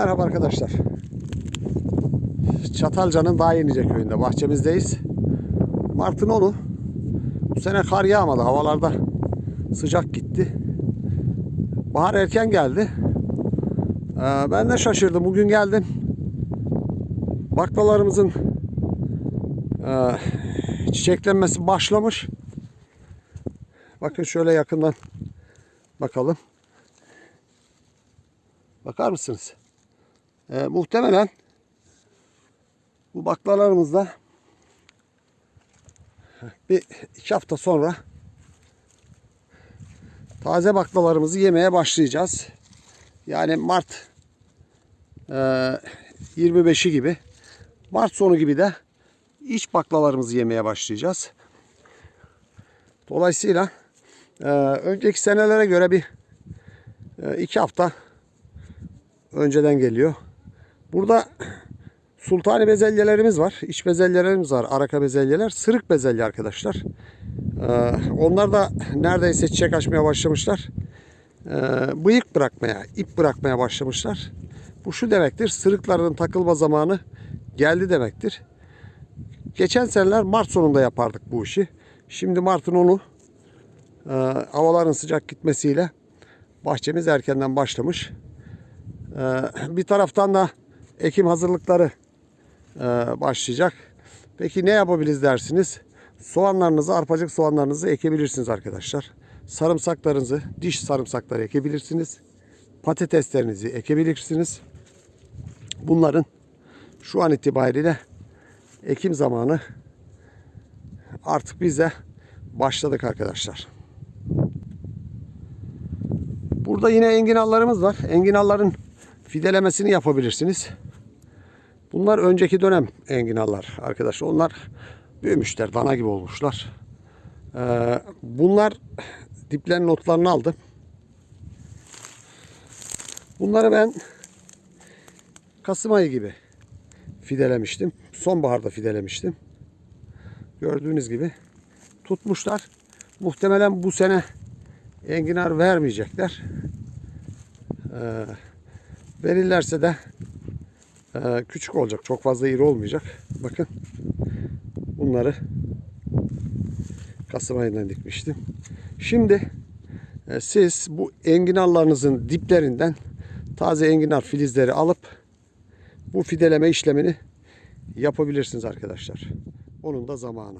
Merhaba arkadaşlar. Çatalca'nın Dağ Yenice köyünde bahçemizdeyiz. Mart'ın 10'u. Bu sene kar yağmadı. Havalarda sıcak gitti. Bahar erken geldi. Ee, ben de şaşırdım. Bugün geldim. Baklalarımızın e, çiçeklenmesi başlamış. Bakın şöyle yakından bakalım. Bakar mısınız? Ee, muhtemelen bu baklalarımızda bir iki hafta sonra taze baklalarımızı yemeye başlayacağız. Yani Mart e, 25'i gibi Mart sonu gibi de iç baklalarımızı yemeye başlayacağız. Dolayısıyla e, önceki senelere göre bir e, iki hafta önceden geliyor. Burada sultani bezelyelerimiz var. İç bezelyelerimiz var. Araka bezelyeler. Sırık bezelye arkadaşlar. Ee, onlar da neredeyse çiçek açmaya başlamışlar. Ee, bıyık bırakmaya, ip bırakmaya başlamışlar. Bu şu demektir. Sırıkların takılma zamanı geldi demektir. Geçen seneler Mart sonunda yapardık bu işi. Şimdi Mart'ın 10'u e, havaların sıcak gitmesiyle bahçemiz erkenden başlamış. Ee, bir taraftan da ekim hazırlıkları e, başlayacak. Peki ne yapabiliriz dersiniz? Soğanlarınızı, arpacık soğanlarınızı ekebilirsiniz arkadaşlar. Sarımsaklarınızı, diş sarımsakları ekebilirsiniz. Patateslerinizi ekebilirsiniz. Bunların şu an itibariyle ekim zamanı artık bize başladık arkadaşlar. Burada yine enginallarımız var. Enginalların fidelemesini yapabilirsiniz. Bunlar önceki dönem enginallar arkadaşlar. Onlar büyümüşler, dana gibi olmuşlar. Ee, bunlar diplerin notlarını aldım. Bunları ben Kasım ayı gibi fidelemiştim. Sonbaharda fidelemiştim. Gördüğünüz gibi tutmuşlar. Muhtemelen bu sene enginar vermeyecekler. Ee, verirlerse de e, küçük olacak. Çok fazla iri olmayacak. Bakın bunları Kasım ayından dikmiştim. Şimdi e, siz bu enginarlarınızın diplerinden taze enginar filizleri alıp bu fideleme işlemini yapabilirsiniz arkadaşlar. Onun da zamanı.